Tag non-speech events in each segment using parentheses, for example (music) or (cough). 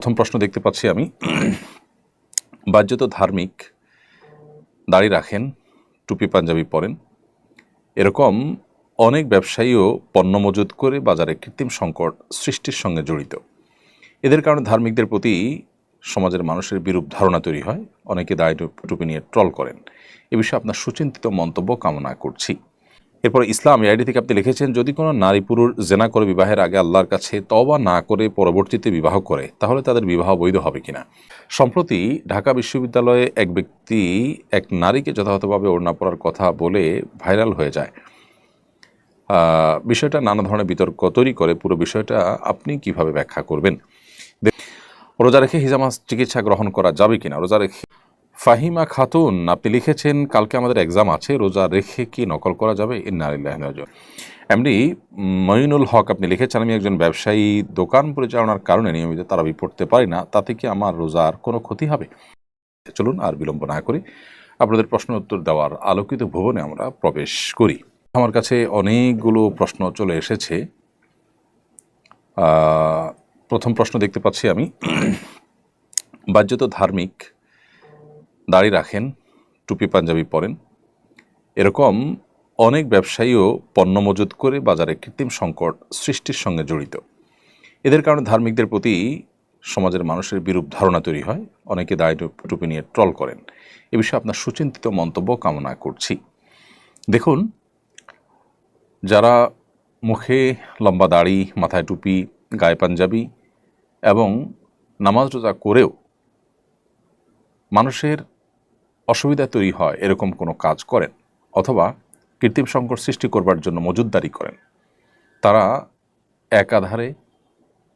প্রথম প্রশ্ন দেখতে পাচ্ছি আমি। বাহ্যত ধার্মিক, দাড়ি রাখেন, টুপি, পাঞ্জাবি পরেন। এরকম অনেক ব্যবসায়ীও পণ্য মজুত করে বাজারে কৃত্রিম সংকট সৃষ্টির সঙ্গে জড়িত। এদের কারণে ধার্মিকদের প্রতি সমাজের মানুষের বিরূপ ধারণা তৈরি হয়। অনেকে টুপ- টুপি নিয়ে ট্রল করেন। এ বিষয়ে আপনার সুচিন্তিত মন্তব্য কামনা করছি। এরপর ইসলাম এই আইডি থেকে আপনি লিখেছেন, যদি কোনো নারী পুরুষ জেনা করে বিবাহের আগে আল্লাহর কাছে তবা না করে পরবর্তীতে বিবাহ করে, তাহলে তাদের বিবাহ বৈধ হবে কিনা? সম্প্রতি ঢাকা বিশ্ববিদ্যালয়ে এক ব্যক্তি এক নারীকে যথাযথভাবে ওড়না পড়ার কথা বলে ভাইরাল হয়ে যায়। বিষয়টা নানা ধরনের বিতর্ক তৈরি করে, পুরো বিষয়টা আপনি কীভাবে ব্যাখ্যা করবেন? রোজা রেখে হিজামা চিকিৎসা গ্রহণ করা যাবে কিনা? রোজা রেখে ফাহিমা খাতুন, আপনি লিখেছেন, কালকে আমাদের এক্সাম আছে, রোজা রেখে কি নকল করা যাবে? ইন্নারিল্লাহ এমনি মঈনুল হক, আপনি লিখেছেন, আমি একজন ব্যবসায়ী, দোকান পরিচালনার কারণে নিয়মিত তারাবি পড়তে পারি না, তাতে কি আমার রোজার কোনো ক্ষতি হবে? চলুন আর বিলম্ব না করি। আপনাদের প্রশ্ন উত্তর দেওয়ার আলোকিত ভুবনে আমরা প্রবেশ করি। আমার কাছে অনেকগুলো প্রশ্ন চলে এসেছে। প্রথম প্রশ্ন দেখতে পাচ্ছি আমি। বাহ্যত ধার্মিক দাড়ি রাখেন, টুপি পাঞ্জাবি পরেন। এরকম অনেক ব্যবসায়ীও পণ্য মজুত করে বাজারে কৃত্রিম সংকট সৃষ্টির সঙ্গে জড়িত। এদের কারণে ধার্মিকদের প্রতি সমাজের মানুষের বিরূপ ধারণা তৈরি হয়। অনেকে টুপ- টুপি নিয়ে ট্রল করেন। এ বিষয়ে আপনার সুচিন্তিত মন্তব্য কামনা করছি। দেখুন, যারা মুখে লম্বা দাড়ি, মাথায় টুপি, গায়ে পাঞ্জাবি এবং নামাজ রোজা করেও মানুষের অসুবিধা তৈরি হয় এরকম কোনো কাজ করেন অথবা কৃত্রিম সংকট সৃষ্টি করবার জন্য মজুদদারি করেন। তারা একাধারে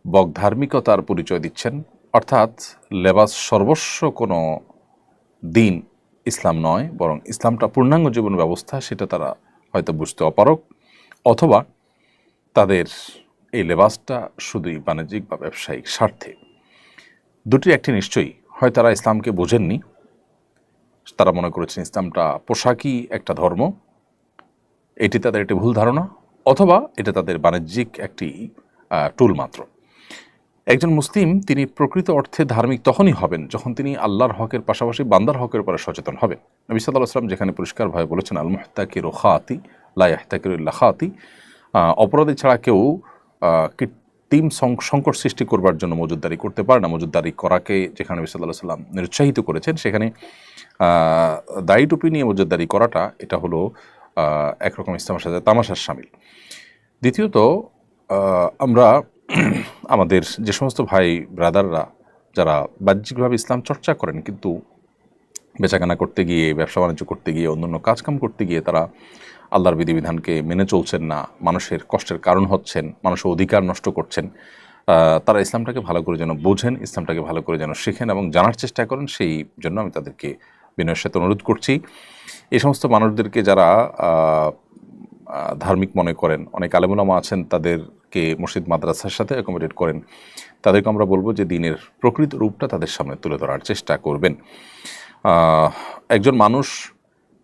বকধার্মিকতার পরিচয় দিচ্ছেন, অর্থাৎ লেবাস সর্বস্ব কোনো দিন ইসলাম নয়, বরং ইসলামটা পূর্ণাঙ্গ জীবন ব্যবস্থা, সেটা তারা হয়তো বুঝতে অপারক অথবা তাদের এই লেবাসটা শুধুই বাণিজ্যিক বা ব্যবসায়িক স্বার্থে। দুটির একটি নিশ্চয়ই, হয় তারা ইসলামকে বোঝেননি তারা মনে করেছেন ইসলামটা পোশাকই একটা ধর্ম। এটি তাদের একটি ভুল ধারণা, অথবা এটা তাদের বাণিজ্যিক একটি টুল মাত্র। একজন মুসলিম, তিনি প্রকৃত অর্থে ধার্মিক তখনই হবেন যখন তিনি আল্লাহর হকের পাশাপাশি বান্দার হকের উপরে সচেতন হবেন। নবী আসলাম যেখানে পরিষ্কারভাবে বলেছেন আল মুহতাকি রোখাতি লাহতাকিরুল্লাহ খাতি অপরাধী ছাড়া কেউ কৃত্রিম সংকট সৃষ্টি করবার জন্য মজুদদারি করতে পারে না। মজুদদারি করাকে যেখানে নবী সাল্লাম নিরুৎসাহিত করেছেন, সেখানে দাড়ি টুপি নিয়ে মজুদদারি করাটা, এটা হলো একরকম ইসলামের সাথে তামাশার সামিল। দ্বিতীয়ত আমরা (clears throat) আমাদের যে সমস্ত ভাই, ব্রাদাররা যারা বাহ্যিকভাবে ইসলাম চর্চা করেন, কিন্তু বেচাকেনা করতে গিয়ে, ব্যবসা বাণিজ্য করতে গিয়ে, অন্যান্য কাজকাম করতে গিয়ে তারা আল্লাহর বিধিবিধানকে মেনে চলছেন না, মানুষের কষ্টের কারণ হচ্ছেন, মানুষের অধিকার নষ্ট করছেন তারা ইসলামটাকে ভালো করে যেন বোঝেন, ইসলামটাকে ভালো করে যেন শেখেন এবং জানার চেষ্টা করেন, সেই জন্য আমি তাদেরকে বিনয়ের সাথে অনুরোধ করছি। এই সমস্ত মানুষদেরকে যারা ধার্মিক মনে করেন, অনেক আলেমুলামা আছেন, তাদেরকে মসজিদ মাদ্রাসার সাথে অ্যাকোমোডেট করেন, তাদেরকে আমরা বলব যে দিনের প্রকৃত রূপটা তাদের সামনে তুলে ধরার চেষ্টা করবেন। একজন মানুষ,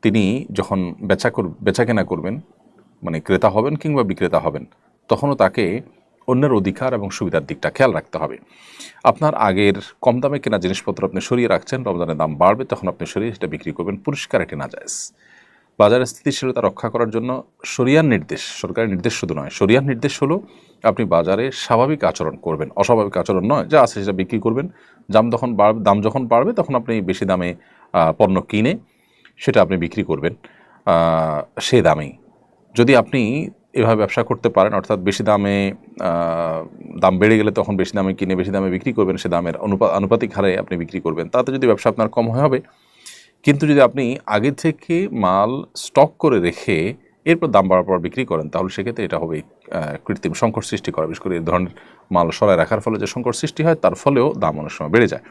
তিনি যখন বেচা কর বেচা কেনা করবেন মানে ক্রেতা হবেন কিংবা বিক্রেতা হবেন, তখনও তাকে অন্যের অধিকার এবং সুবিধার দিকটা খেয়াল রাখতে হবে। আপনার আগের কম দামে কেনা জিনিসপত্র আপনি সরিয়ে রাখছেন, রমজানের দাম বাড়বে, তখন আপনি সরিয়ে সেটা বিক্রি করবেন পরিষ্কার একটি নাজায়জ। বাজারের স্থিতিশীলতা রক্ষা করার জন্য শরিয়ার নির্দেশ সরকারের নির্দেশ শুধু নয় সরিয়ার নির্দেশ হলো আপনি বাজারে স্বাভাবিক আচরণ করবেন। অস্বাভাবিক আচরণ নয়, যা আছে সেটা বিক্রি করবেন। দাম যখন বাড়বে দাম যখন বাড়বে, তখন আপনি বেশি দামে পণ্য কিনে সেটা আপনি বিক্রি করবেন সে দামেই। যদি আপনি এভাবে ব্যবসা করতে পারেন, অর্থাৎ বেশি দামে দাম বেড়ে গেলে তখন বেশি দামে কিনে, বেশি দামে বিক্রি করবেন, সে দামের অনুপা, আনুপাতিক হারে আপনি বিক্রি করবেন। তাতে যদি ব্যবসা আপনার কম হয়, হবে। কিন্তু যদি আপনি আগে থেকে মাল স্টক করে রেখে এরপর দাম বাড়ার পর বিক্রি করেন, তাহলে সেক্ষেত্রে এটা হবে কৃত্রিম সংকট সৃষ্টি করা। বিশেষ করে এই ধরনের মাল সরায় রাখার ফলে যে সংকট সৃষ্টি হয়, তার ফলেও দাম অনেক সময় বেড়ে যায়।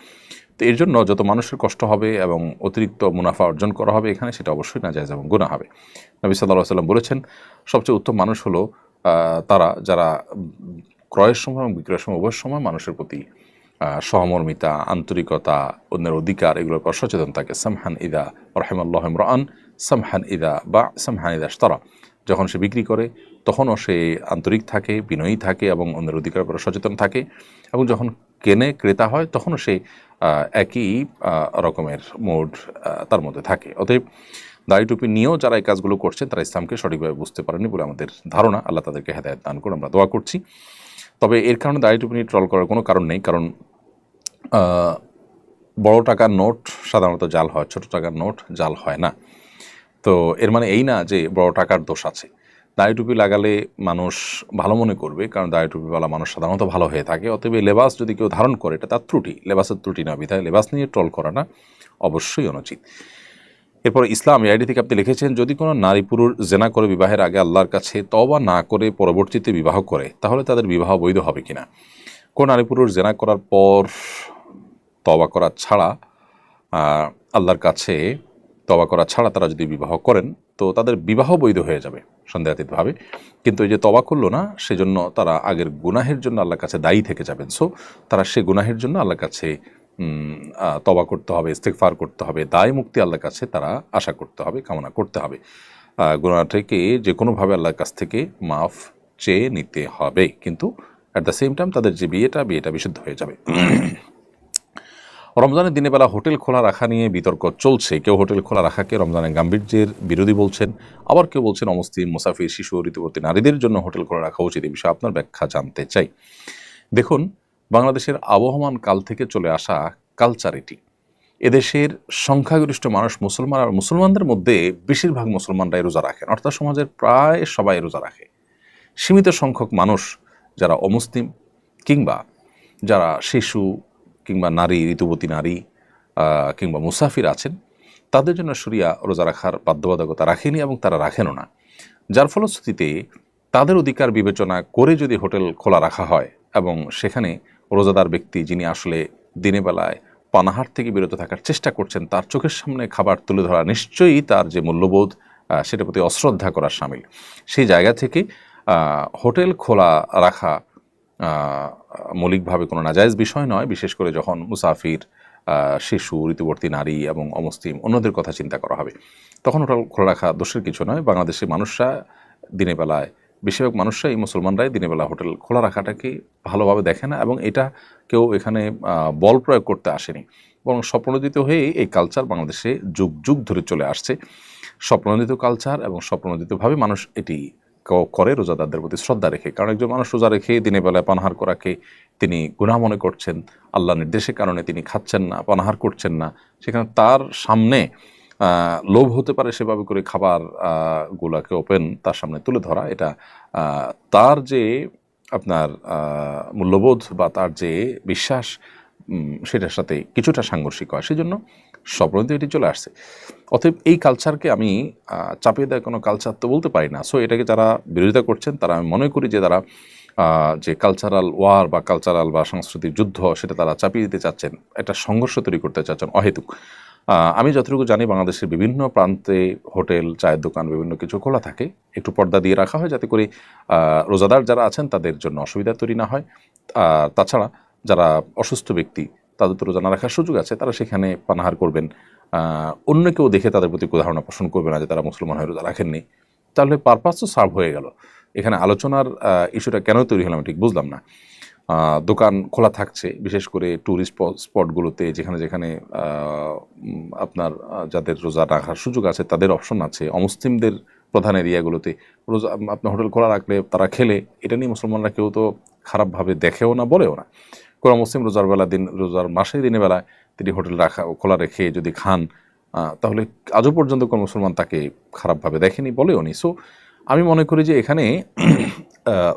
তো এর জন্য যত মানুষের কষ্ট হবে এবং অতিরিক্ত মুনাফা অর্জন করা হবে এখানে সেটা অবশ্যই না যায় এবং গুণা হবে। নবী সাল্লাহ সাল্লাম বলেছেন, সবচেয়ে উত্তম মানুষ হলো তারা যারা ক্রয়ের সময় এবং বিক্রয়ের সময় উভয় সময় মানুষের প্রতি সহমর্মিতা, আন্তরিকতা, অন্যের অধিকার এগুলোর উপর সচেতন থাকে। সামহান ইদা রহেমাল্লাহ ইমরান, সামহান ইদা বা সামহান ইদা তারা যখন সে বিক্রি করে, তখনও সে আন্তরিক থাকে, বিনয়ী থাকে এবং অন্যের অধিকারের উপর সচেতন থাকে এবং যখন কেনে ক্রেতা হয়, তখনও সে একই রকমের মোড তার মধ্যে থাকে। অতএব দাড়ি টুপি নিয়েও যারা এই কাজগুলো করছেন, তারা ইসলামকে সঠিকভাবে বুঝতে পারেনি বলে আমাদের ধারণা। আল্লাহ তাদেরকে হেদায়ত দান করে আমরা দোয়া করছি। তবে এর কারণে দাড়ি টুপি নিয়ে ট্রল করার কোনো কারণ নেই, কারণ বড় টাকার নোট সাধারণত জাল হয়, ছোট টাকার নোট জাল হয় না। তো এর মানে এই না যে বড় টাকার দোষ আছে। দাড়ি টুপি লাগালে মানুষ ভালো মনে করবে, কারণ দাড়ি টুপিওয়ালা মানুষ সাধারণত ভালো হয়ে থাকে। অতএব লেবাস যদি কেউ ধারণ করে, এটা তার ত্রুটি। লেবাসের ত্রুটি না, বিধায় লেবাস নিয়ে ট্রল করাটা অবশ্যই অনুচিত। এরপর ইসলাম আইডি থেকে আপনি লিখেছেন, যদি কোনো নারী পুরুষ জেনা করে বিবাহের আগে আল্লাহর কাছে তবা না করে পরবর্তীতে বিবাহ করে, তাহলে তাদের বিবাহ বৈধ হবে কিনা? কোন নারী পুরুষ জেনা করার পর তবা করা ছাড়া আল্লাহর কাছে তবা করা ছাড়া তারা যদি বিবাহ করেন, তো তাদের বিবাহ বৈধ হয়ে যাবে সন্দেহাতীতভাবে। কিন্তু এই যে তবা করল না, সেজন্য তারা আগের গুনাহের জন্য আল্লাহর কাছে দায়ী থেকে যাবেন। সো তারা সে গুনাহের জন্য আল্লাহর কাছে তবা করতে হবে ইস্তেকফার করতে হবে, দায় মুক্তি আল্লাহর কাছে তারা আশা করতে হবে, কামনা করতে হবে। গুনাহটাকে যে কোনোভাবে আল্লাহর কাছ থেকে মাফ চেয়ে নিতে হবে। কিন্তু অ্যাট দ্য সেম টাইম তাদের যে বিয়েটা বিয়েটা বিশুদ্ধ হয়ে যাবে। রমজানের দিনে বেলা হোটেল খোলা রাখা নিয়ে বিতর্ক চলছে। কেউ হোটেল খোলা রাখাকে রমজানের গাম্ভীর্যের বিরোধী বলছেন, আবার কেউ বলছেন অমুসলিম, মুসাফির, শিশু ঋতুবর্তী নারীদের জন্য হোটেল খোলা রাখা উচিত এই বিষয়ে আপনার ব্যাখ্যা জানতে চাই। দেখুন, বাংলাদেশের আবহমান কাল থেকে চলে আসা কালচার এটি। এদেশের সংখ্যাগরিষ্ঠ মানুষ মুসলমান আর মুসলমানদের মধ্যে বেশিরভাগ মুসলমানরাই রোজা রাখেন, অর্থাৎ সমাজের প্রায় সবাই রোজা রাখে। সীমিত সংখ্যক মানুষ যারা অমুসলিম কিংবা যারা শিশু কিংবা নারী ঋতুবতী নারী কিংবা মুসাফির আছেন, তাদের জন্য শরিয়া রোজা রাখার বাধ্যবাধকতা রাখেনি এবং তারা রাখেনও না। যার ফলশ্রুতিতে তাদের অধিকার বিবেচনা করে যদি হোটেল খোলা রাখা হয় এবং সেখানে রোজাদার ব্যক্তি যিনি আসলে দিনে বেলায় পানাহার থেকে বিরত থাকার চেষ্টা করছেন, তার চোখের সামনে খাবার তুলে ধরা নিশ্চয়ই তার যে মূল্যবোধ সেটার প্রতি অশ্রদ্ধা করা সামিল। সেই জায়গা থেকে হোটেল খোলা রাখা মৌলিকভাবে কোনো নাজায়েজ বিষয় নয়, বিশেষ করে যখন মুসাফির শিশু ঋতুবর্তী নারী এবং অমুসলিম অন্যদের কথা চিন্তা করা হবে। তখন হোটেল খোলা রাখা দোষের কিছু নয়। বাংলাদেশের মানুষরা দিনের বেলায়, বেশিরভাগ মানুষরাই, মুসলমানরাই দিনের বেলা হোটেল খোলা রাখাটাকে ভালোভাবে দেখে না এবং এটা কেউ এখানে বল প্রয়োগ করতে আসেনি। বরং স্বপ্নদিত হয়ে এই কালচার বাংলাদেশে যুগ যুগ ধরে চলে আসছে। স্বপ্নদিত কালচার এবং স্বপ্নদিতভাবে মানুষ এটি করে রোজাদারদের প্রতি শ্রদ্ধা রেখে, কারণ একজন মানুষ রোজা রেখে দিনের বেলায় পানাহার করাকে তিনি গুনাহ মনে করছেন, আল্লাহ নির্দেশের কারণে তিনি খাচ্ছেন না, পানাহার করছেন না, সেখানে তার সামনে লোভ হতে পারে সেভাবে করে খাবার গুলাকে ওপেন তার সামনে তুলে ধরা, এটা তার যে আপনার মূল্যবোধ বা তার যে বিশ্বাস সেটার সাথে কিছুটা সাংঘর্ষিক হয়। সেজন্য স্বপ্নতে এটি চলে আসছে। অতএব এই কালচারকে আমি চাপিয়ে দেওয়া কোনো কালচার তো বলতে পারি না। সো এটাকে যারা বিরোধিতা করছেন, তারা আমি মনে করি যে তারা যে কালচারাল ওয়ার বা কালচারাল বা সাংস্কৃতিক যুদ্ধ, সেটা তারা চাপিয়ে দিতে চাচ্ছেন, একটা সংঘর্ষ তৈরি করতে চাচ্ছেন অহেতুক। আমি যতটুকু জানি, বাংলাদেশের বিভিন্ন প্রান্তে হোটেল, চায়ের দোকান, বিভিন্ন কিছু খোলা থাকে। একটু পর্দা দিয়ে রাখা হয় যাতে করে রোজাদার যারা আছেন, তাদের জন্য অসুবিধা তৈরি না হয়। তাছাড়া যারা অসুস্থ ব্যক্তি, তাদের তো রোজা না রাখার সুযোগ আছে, তারা সেখানে পানাহার করবেন। অন্য কেউ দেখে তাদের প্রতি ধারণা পোষণ করবে না যে তারা মুসলমান হয়ে রোজা রাখেননি। তাহলে পারপাস তো সার্ভ হয়ে গেল। এখানে আলোচনার ইস্যুটা কেন তৈরি হলাম ঠিক বুঝলাম না। দোকান খোলা থাকছে, বিশেষ করে ট্যুরিস্ট স্পটগুলোতে যেখানে যেখানে আপনার যাদের রোজা রাখার সুযোগ আছে, তাদের অপশন আছে। অমুসলিমদের প্রধান এরিয়াগুলোতে রোজা আপনার হোটেল খোলা রাখলে তারা খেলে। এটা নিয়ে মুসলমানরা কেউ তো খারাপভাবে দেখেও না, বলেও না। কোনো মুসলিম রোজার বেলা দিন, রোজার মাসে দিনের বেলায় তিনি হোটেল রাখা খোলা রেখে যদি খান তাহলে আজও পর্যন্ত কোনো মুসলমান তাকে খারাপভাবে দেখেনি বলেও নি। সো আমি মনে করি যে এখানে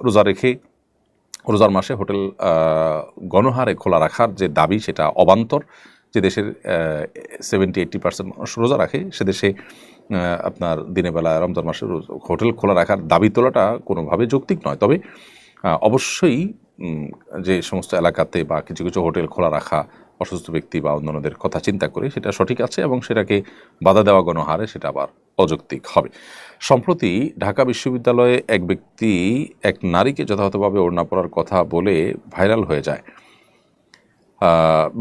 রোজা রেখে, রোজার মাসে হোটেল গণহারে খোলা রাখার যে দাবি সেটা অবান্তর। যে দেশের সেভেন্টি এইট্টি পার্সেন্ট মানুষ রোজা রাখে, সে দেশে আপনার দিনের বেলা রমজান মাসে হোটেল খোলা রাখার দাবি তোলাটা কোনোভাবে যৌক্তিক নয়। তবে অবশ্যই যে সমস্ত এলাকাতে বা কিছু কিছু হোটেল খোলা রাখা, অসুস্থ ব্যক্তি বা অন্যান্যদের কথা চিন্তা করে সেটা সঠিক আছে এবং সেটাকে বাধা দেওয়া গণহারে সেটা আবার অযৌক্তিক হবে। সম্প্রতি ঢাকা বিশ্ববিদ্যালয়ে এক ব্যক্তি এক নারীকে যথাযথভাবে ওড়না পড়ার কথা বলে ভাইরাল হয়ে যায়।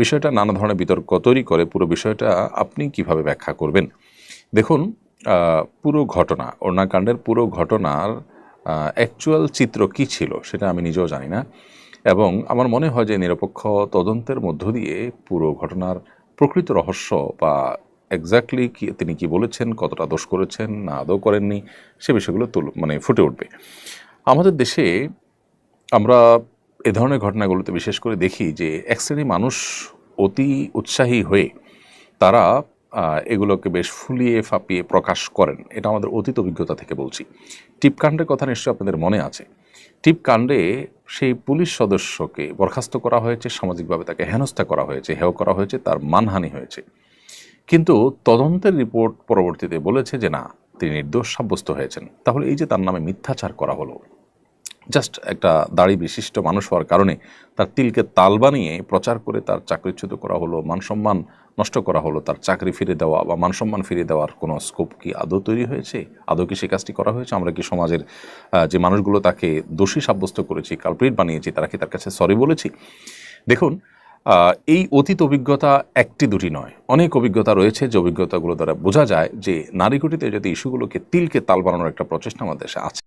বিষয়টা নানা ধরনের বিতর্ক তৈরি করে। পুরো বিষয়টা আপনি কীভাবে ব্যাখ্যা করবেন? দেখুন পুরো ঘটনা, ওড়নাকাণ্ডের পুরো ঘটনার অ্যাকচুয়াল চিত্র কি ছিল সেটা আমি নিজেও জানি না। এবং আমার মনে হয় যে নিরপেক্ষ তদন্তের মধ্য দিয়ে পুরো ঘটনার প্রকৃত রহস্য বা এক্স্যাক্টলি কি, তিনি কি বলেছেন, কতটা দোষ করেছেন, না আদৌ করেননি, সে বিষয়গুলো তুল মানে ফুটে উঠবে। আমাদের দেশে আমরা এ ধরনের ঘটনাগুলোতে বিশেষ করে দেখি যে এক শ্রেণি মানুষ অতি উৎসাহী হয়ে তারা এগুলোকে বেশ ফুলিয়ে ফাঁপিয়ে প্রকাশ করেন। এটা আমাদের অতীত অভিজ্ঞতা থেকে বলছি। টিপকাণ্ডের কথা নিশ্চয়ই আপনাদের মনে আছে। টিপকাণ্ডে সেই পুলিশ সদস্যকে বরখাস্ত করা হয়েছে, সামাজিকভাবে তাকে হেনস্থা করা হয়েছে, হেয় করা হয়েছে, তার মানহানি হয়েছে। কিন্তু তদন্তের রিপোর্ট পরবর্তীতে বলেছে যে, না, তিনি নির্দোষ, সাব্যস্ত হয়েছেন। তাহলে এই যে তার নামে মিথ্যাচার করা হলো জাস্ট একটা দাড়ি বিশিষ্ট মানুষ হওয়ার কারণে তার তিলকে তাল বানিয়ে প্রচার করে তার চাকরিচ্যুত করা হলো মানসম্মান নষ্ট করা হলো, তার চাকরি ফিরে দেওয়া বা মানসম্মান ফিরে দেওয়ার কোনো স্কোপ কি আদৌ তৈরি হয়েছে? আদৌ কি সে কাজটি করা হয়েছে? আমরা কি সমাজের যে মানুষগুলো তাকে দোষী সাব্যস্ত করেছি কালপ্রিট বানিয়েছি, তারা কি তার কাছে সরি বলেছি? দেখুন এই অতীত অভিজ্ঞতা একটি দুটি নয়। অনেক অভিজ্ঞতা রয়েছে যে অভিজ্ঞতাগুলো দ্বারা বোঝা যায় যে নারীকুটিতে যদি ইস্যুগুলোকে তিলকে তাল বানানোর একটা প্রচেষ্টা আমাদের দেশে আছে।